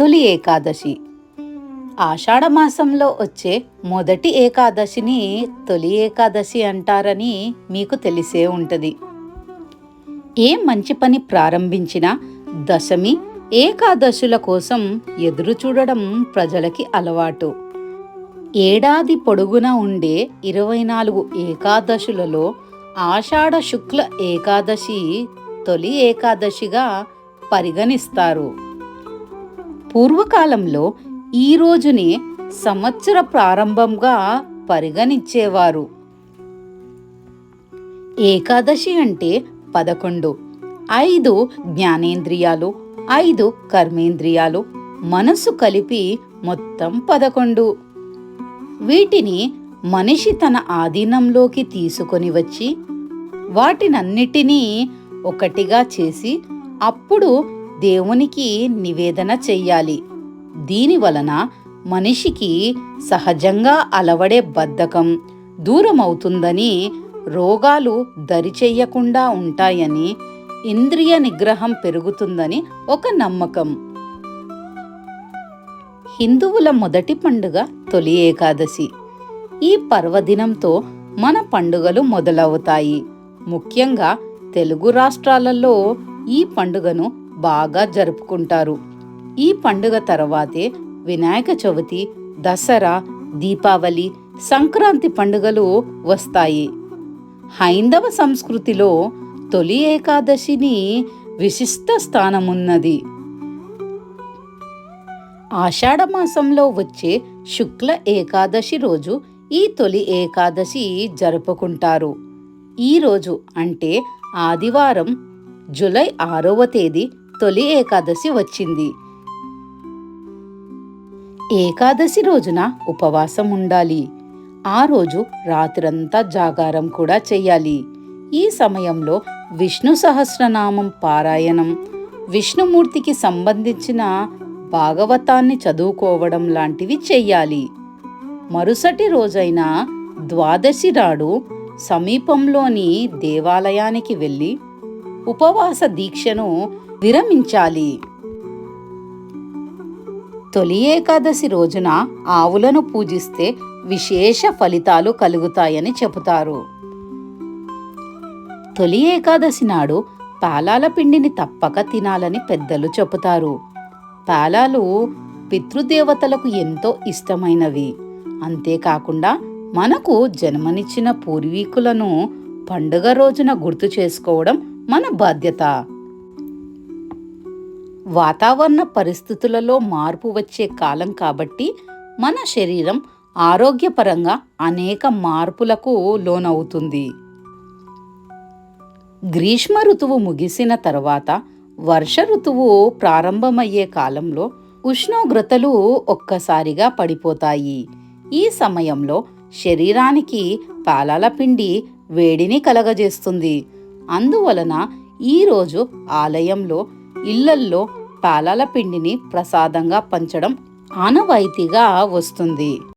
తొలి ఏకాదశి. ఆషాఢమాసంలో వచ్చే మొదటి ఏకాదశిని తొలి ఏకాదశి అంటారని మీకు తెలిసే ఉంటుంది. ఏ మంచి పని ప్రారంభించినా దశమి ఏకాదశుల కోసం ఎదురు చూడడం ప్రజలకి అలవాటు. ఏడాది పొడుగునా ఉండే ఇరవై నాలుగు ఏకాదశులలో ఆషాఢ శుక్ల ఏకాదశి తొలి ఏకాదశిగా పరిగణిస్తారు. పూర్వకాలంలో ఈ రోజునే సంవత్సర ప్రారంభంగా పరిగణించేవారు. ఏకాదశి అంటే పదకొండు. ఐదు జ్ఞానేంద్రియాలు ఐదు కర్మేంద్రియాలు మనసు కలిపి మొత్తం పదకొండు. వీటిని మనిషి తన ఆధీనంలోకి తీసుకొని వచ్చి వాటినన్నిటినీ ఒకటిగా చేసి అప్పుడు దేవునికి నివేదన చెయ్యాలి. దీనివలన మనిషికి సహజంగా అలవడే బద్ధకం దూరమవుతుందని రోగాలు దరిచేయకుండా ఉంటాయని ఇంద్రియ నిగ్రహం పెరుగుతుందని ఒక నమ్మకం. హిందువుల మొదటి పండుగ తొలి ఏకాదశి. ఈ పర్వదినంతో మన పండుగలు మొదలవుతాయి. ముఖ్యంగా తెలుగు రాష్ట్రాలలో ఈ పండుగను బాగా జరుపుకుంటారు. ఈ పండుగ తర్వాతే వినాయక చవితి దసరా దీపావళి సంక్రాంతి పండుగలు వస్తాయి. హైందవ సంస్కృతిలో తొలి ఏకాదశిని విశిష్ట స్థానమున్నది. ఆషాఢమాసంలో వచ్చే శుక్ల ఏకాదశి రోజు ఈ తొలి ఏకాదశి జరుపుకుంటారు. ఈరోజు అంటే ఆదివారం జులై ఆరవ తేదీ తొలి ఏకాదశి వచ్చింది. ఏకాదశి రోజున ఉపవాసం ఉండాలి. ఆ రోజు రాత్రంతా జాగారం కూడా చెయ్యాలి ఈ సమయంలో విష్ణు సహస్రనామం పారాయణం విష్ణుమూర్తికి సంబంధించిన భాగవతాన్ని చదువుకోవడం లాంటివి చెయ్యాలి మరుసటి రోజైన ద్వాదశి నాడు సమీపంలోని దేవాలయానికి వెళ్ళి ఉపవాస దీక్షను విరమించాలి. తొలి ఏకాదశి రోజున ఆవులను పూజిస్తే విశేష ఫలితాలు కలుగుతాయని చెబుతారు. తొలి ఏకాదశి నాడు పాలాల పిండిని తప్పక తినాలని పెద్దలు చెబుతారు. పాలాలు పితృదేవతలకు ఎంతో ఇష్టమైనవి. అంతేకాకుండా మనకు జన్మనిచ్చిన పూర్వీకులను పండుగ రోజున గుర్తు చేసుకోవడం మన బాధ్యత. వాతావరణ పరిస్థితులలో మార్పు వచ్చే కాలం కాబట్టి మన శరీరం ఆరోగ్యపరంగా అనేక మార్పులకు లోనవుతుంది. గ్రీష్మ ఋతువు ముగిసిన తర్వాత వర్ష ఋతువు ప్రారంభమయ్యే కాలంలో ఉష్ణోగ్రతలు ఒక్కసారిగా పడిపోతాయి. ఈ సమయంలో శరీరానికి పాలాల పిండి వేడిని కలగజేస్తుంది. అందువలన ఈరోజు ఆలయంలో ఇళ్ళల్లో పాలాల పిండిని ప్రసాదంగా పంచడం ఆనవాయితీగా వస్తుంది.